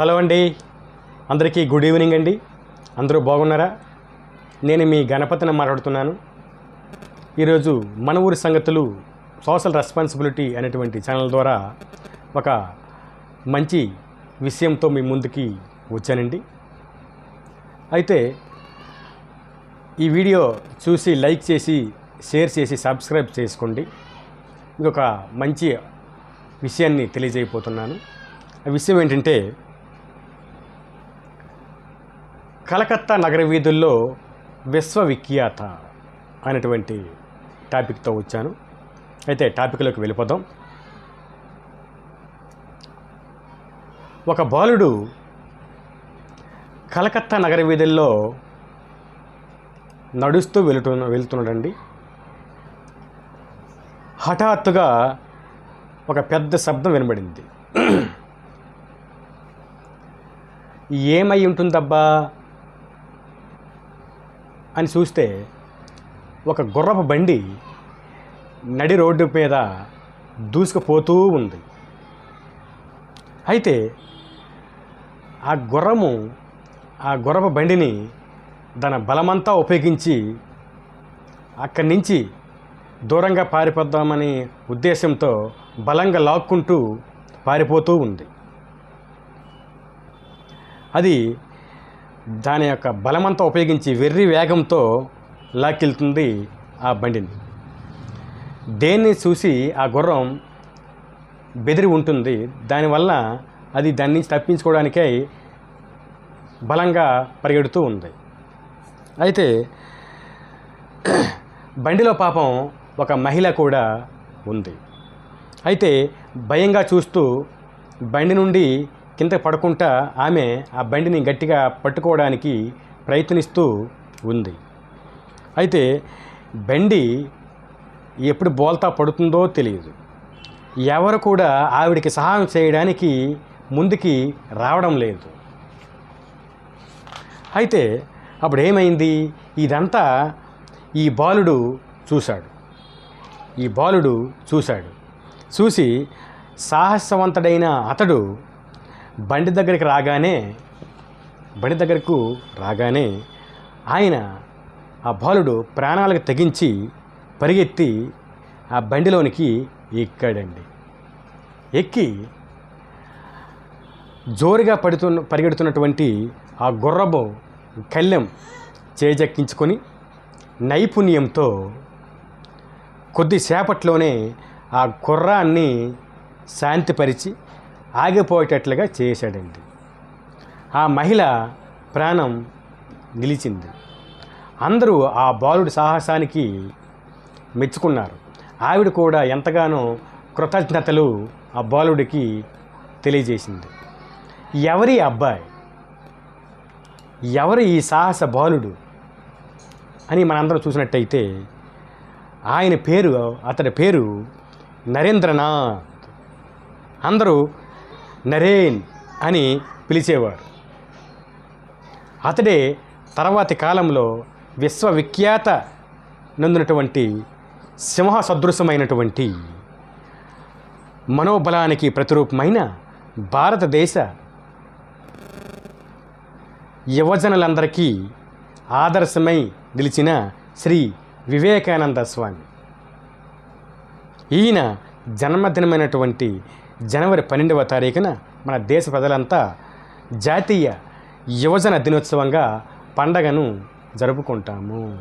Hello అండి. అందరికీ good evening అండి. అందరూ బాగున్నారా? నేను మీ గణపతిని మాట్లాడుతున్నాను. ఈరోజు మన ఊరి సంగతులు సోషల్ రెస్పాన్సిబిలిటీ అనేటువంటి ఛానల్ ద్వారా ఒక మంచి విషయంతో మీ ముందుకి వచ్చానండి. అయితే ఈ వీడియో చూసి లైక్ చేసి షేర్ చేసి సబ్స్క్రైబ్ చేసుకోండి. ఇంకొక మంచి విషయాన్ని తెలియజేయబోతున్నాను. ఆ విషయం ఏంటంటే కలకత్తా నగర వీధుల్లో విశ్వవిఖ్యాత అనేటువంటి టాపిక్తో వచ్చాను. అయితే టాపిక్లోకి వెళ్ళిపోదాం. ఒక బాలుడు కలకత్తా నగర వీధుల్లో నడుస్తూ వెళుతు వెళ్తున్నాడండి. హఠాత్తుగా ఒక పెద్ద శబ్దం వినబడింది. ఏమై ఉంటుందబ్బా? అని చూస్తే ఒక గుర్రపు బండి నడి రోడ్డు మీద దూసుకుపోతూ ఉంది. అయితే ఆ గుర్రము ఆ గుర్రపు బండిని తన బలమంతా ఉపయోగించి అక్కడి నుంచి దూరంగా పారిపోద్దామని ఉద్దేశంతో బలంగా లాక్కుంటూ పారిపోతూ ఉంది. అది దాని యొక్క బలమంతా ఉపయోగించి వెర్రి వేగంతో లాక్కెళ్తుంది ఆ బండిని. దేన్ని చూసి ఆ గుర్రం బెదిరి ఉంటుంది. దానివల్ల అది దాని నుంచి తప్పించుకోవడానికై బలంగా పరిగెడుతూ ఉంది. అయితే బండిలో పాపం ఒక మహిళ కూడా ఉంది. అయితే భయంగా చూస్తూ బండి నుండి కింద పడకుండా ఆమె ఆ బండిని గట్టిగా పట్టుకోవడానికి ప్రయత్నిస్తూ ఉంది. అయితే బండి ఎప్పుడు బోల్తా పడుతుందో తెలియదు. ఎవరు కూడా ఆవిడికి సహాయం చేయడానికి ముందుకి రావడం లేదు. అయితే అప్పుడు ఏమైంది? ఇదంతా ఈ బాలుడు చూశాడు. ఈ బాలుడు చూశాడు. చూసి సాహసవంతుడైన అతడు బండి దగ్గరికి రాగానే బండి దగ్గరకు రాగానే ఆయన ఆ బాలుడు ప్రాణాలకు తెగించి పరిగెత్తి ఆ బండిలోనికి ఎక్కాడండి. ఎక్కి జోరుగా పడుతున్న పరిగెడుతున్నటువంటి ఆ గుర్రబు కళ్ళెం చేజక్కించుకొని నైపుణ్యంతో కొద్దిసేపట్లోనే ఆ గుర్రాన్ని శాంతిపరిచి ఆగిపోయేటట్లుగా చేశాడండి. ఆ మహిళ ప్రాణం నిలిచింది. అందరూ ఆ బాలుడి సాహసానికి మెచ్చుకున్నారు. ఆవిడ కూడా ఎంతగానో కృతజ్ఞతలు ఆ బాలుడికి తెలియజేసింది. ఎవరి అబ్బాయి? ఎవరు ఈ సాహస బాలుడు? అని మనందరం చూసినట్టయితే ఆయన పేరు అతడి పేరు నరేంద్రనాథ్. అందరూ నరేన్ అని పిలిచేవారు అతడే తర్వాతి కాలంలో విశ్వవిఖ్యాత నందినటువంటి సింహ సదృశమైనటువంటి మనోబలానికి ప్రతిరూపమైన భారతదేశ యువజనులందరికీ ఆదర్శమై నిలిచిన శ్రీ వివేకానంద స్వామి. ఈయన జన్మదినమైనటువంటి జనవరి పన్నెండవ తారీఖున మన దేశ ప్రజలంతా జాతీయ యువజన దినోత్సవంగా పండగను జరుపుకుంటాము.